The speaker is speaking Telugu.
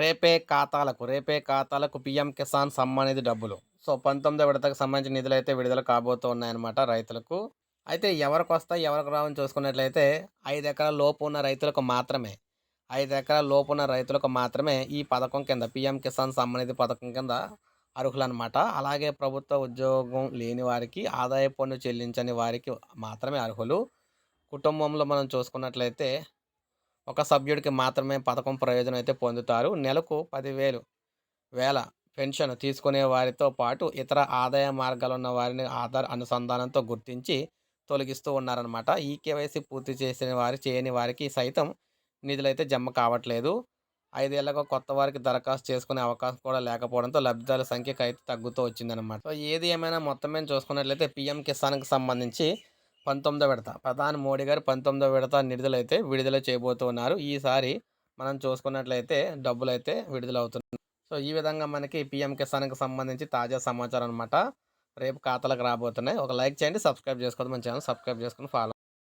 రేపే ఖాతాలకు రేపే ఖాతాలకు పీఎం కిసాన్ సమ్మాన్ నిధి డబ్బులు. సో పంతొమ్మిదో విడతకు సంబంధించిన నిధులు అయితే విడుదల కాబోతూ ఉన్నాయన్నమాట రైతులకు. అయితే ఎవరికి వస్తాయి ఎవరికి రావని చూసుకున్నట్లయితే ఐదు ఎకరాల లోపు ఉన్న రైతులకు మాత్రమే ఐదు ఎకరాల లోపు ఉన్న రైతులకు మాత్రమే ఈ పథకం కింద పీఎం కిసాన్ సమ్మాన్ నిధి పథకం కింద అర్హులన్నమాట. అలాగే ప్రభుత్వ ఉద్యోగం లేని వారికి ఆదాయ పన్ను చెల్లించని వారికి మాత్రమే అర్హులు. కుటుంబంలో మనం చూసుకున్నట్లయితే ఒక సభ్యుడికి మాత్రమే పథకం ప్రయోజనం అయితే పొందుతారు. నెలకు పదివేలు వేల పెన్షన్ తీసుకునే వారితో పాటు ఇతర ఆదాయ మార్గాలు ఉన్న వారిని ఆధార్ అనుసంధానంతో గుర్తించి తొలగిస్తూ ఉన్నారనమాట ఈ కేవైసీ పూర్తి చేసిన వారు చేయని వారికి సైతం నిధులైతే జమ కావట్లేదు. ఐదేళ్ళకు కొత్త వారికి దరఖాస్తు చేసుకునే అవకాశం కూడా లేకపోవడంతో లబ్ధిదారుల సంఖ్యకు అయితే తగ్గుతూ వచ్చిందనమాట సో ఏది ఏమైనా మొత్తం మేము చూసుకున్నట్లయితే పీఎం కిసాన్కి సంబంధించి పంతొమ్మిదో విడత. ప్రధాని మోడీ గారు పంతొమ్మిదో విడత నిధులు అయితే విడుదల చేయబోతున్నారు. ఈసారి మనం చూసుకున్నట్లయితే డబ్బులు అయితే సో ఈ విధంగా మనకి పిఎం కిసాన్కి సంబంధించి తాజా సమాచారం అనమాట రేపు ఖాతాలకు రాబోతున్నాయి. ఒక లైక్ చేయండి సబ్స్క్రైబ్ చేసుకోండి మన ఛానల్ సబ్స్క్రైబ్ చేసుకుని ఫాలో